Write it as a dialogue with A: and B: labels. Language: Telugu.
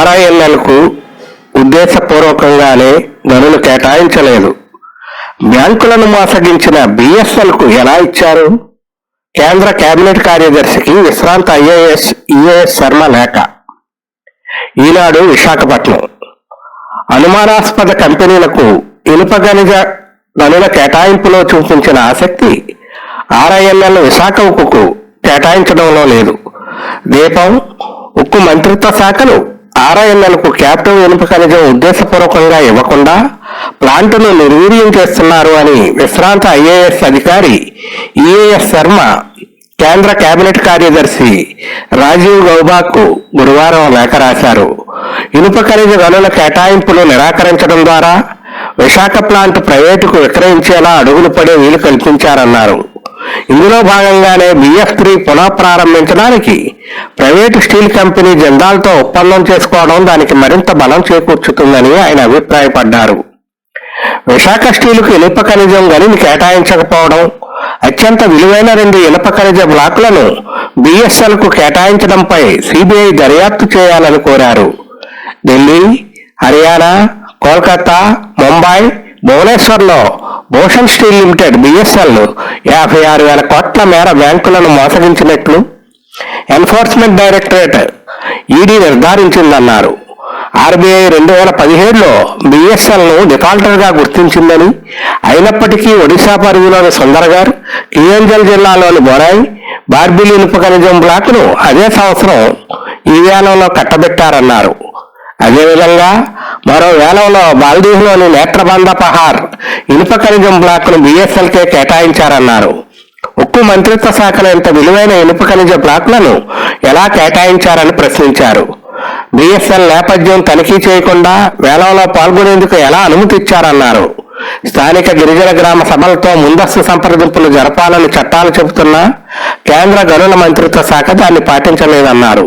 A: ఆర్ఐఎన్ఎల్కు ఉద్దేశపూర్వకంగానే గనులు కేటాయించలేదు. బ్యాంకులను మోసగించిన బిఎస్ఎల్కు ఎలా ఇచ్చారు? కేంద్ర కేబినెట్ కార్యదర్శికి విశ్రాంత ఐఏఎస్ ఈఏఎస్ శర్మ లేఖ ఈనాడు విశాఖపట్నం. అనుమానాస్పద కంపెనీలకు ఇనుప గనిజ గనుల కేటాయింపులో చూపించిన ఆసక్తి ఆర్ఐఎన్ఎల్ విశాఖ ఉక్కుకు కేటాయించడంలో లేదు. దీపం ఉక్కు మంత్రిత్వ శాఖలు ఆర్ఐఎన్ఎల్కు క్యాపిటల్ ఇనుప ఖనిజం ఉద్దేశపూర్వకంగా ఇవ్వకుండా ప్లాంటును నిర్వీర్యం చేస్తున్నారు అని విశ్రాంత ఐఏఎస్ అధికారి ఈఏఎస్ శర్మ కేంద్ర కేబినెట్ కార్యదర్శి రాజీవ్ గౌబాకు గురువారం లేఖ రాశారు. ఇనుప ఖనిజ గనుల కేటాయింపును నిరాకరించడం ద్వారా విశాఖ ప్లాంట్ ప్రైవేటుకు విక్రయించేలా అడుగులు పడే వీలు కల్పించారన్నారు. ఇందులో భాగంగానే బిఎఫ్ త్రీ పునః ప్రారంభించడానికి ప్రైవేటు స్టీల్ కంపెనీ జెండాల్తో ఒప్పందం చేసుకోవడం దానికి మరింత బలం చేకూర్చుతుందని ఆయన అభిప్రాయపడ్డారు. విశాఖ స్టీలుకు ఇనుప ఖనిజం గనిని కేటాయించకపోవడం అత్యంత విలువైన రెండు ఇనుప ఖనిజ బ్లాకులను బిఎస్ఎల్కు కేటాయించడంపై సిబిఐ దర్యాప్తు చేయాలని కోరారు. ఢిల్లీ హర్యానా కోల్కతా ముంబై భువనేశ్వర్లో భూషణ్ స్టీల్ లిమిటెడ్ బిఎస్ఎల్ యాభై ఆరు వేల కోట్ల మేర బ్యాంకులను మోసగించినట్లు ఎన్ఫోర్స్మెంట్ డైరెక్టరేట్ ఈడీ నిర్ధారించిందన్నారు. ఆర్బీఐ రెండు వేల పదిహేడులో బిఎస్ఎల్ను డిఫాల్టర్గా గుర్తించిందని అయినప్పటికీ ఒడిశా పరిధిలోని సుందర్గర్ కియోంజల్ జిల్లాలోని బొరాయి బార్బిల్ ఇనుప ఖనిజం బ్లాక్ను అదే సంవత్సరం ఈ వేలంలో కట్టబెట్టారన్నారు. అదేవిధంగా మరో వేలంలో మాల్దీవ్లోని నేత్రబంద పహార్ ఇనుప ఖనిజం బ్లాక్ను బిఎస్ఎల్కే కేటాయించారన్నారు. ఉక్కు మంత్రిత్వ శాఖలో ఇంత విలువైన ఇనుప ఖనిజ బ్లాక్లను ఎలా కేటాయించారని ప్రశ్నించారు. బిఎస్ఎల్ నేపథ్యం తనిఖీ చేయకుండా వేలంలో పాల్గొనేందుకు ఎలా అనుమతి ఇచ్చారన్నారు స్థానిక గిరిజన గ్రామ సభలతో ముందస్తు సంప్రదింపులు జరపాలని చట్టాలు చెబుతున్నా కేంద్ర గనుల మంత్రిత్వ శాఖ దాన్ని పాటించలేదన్నారు.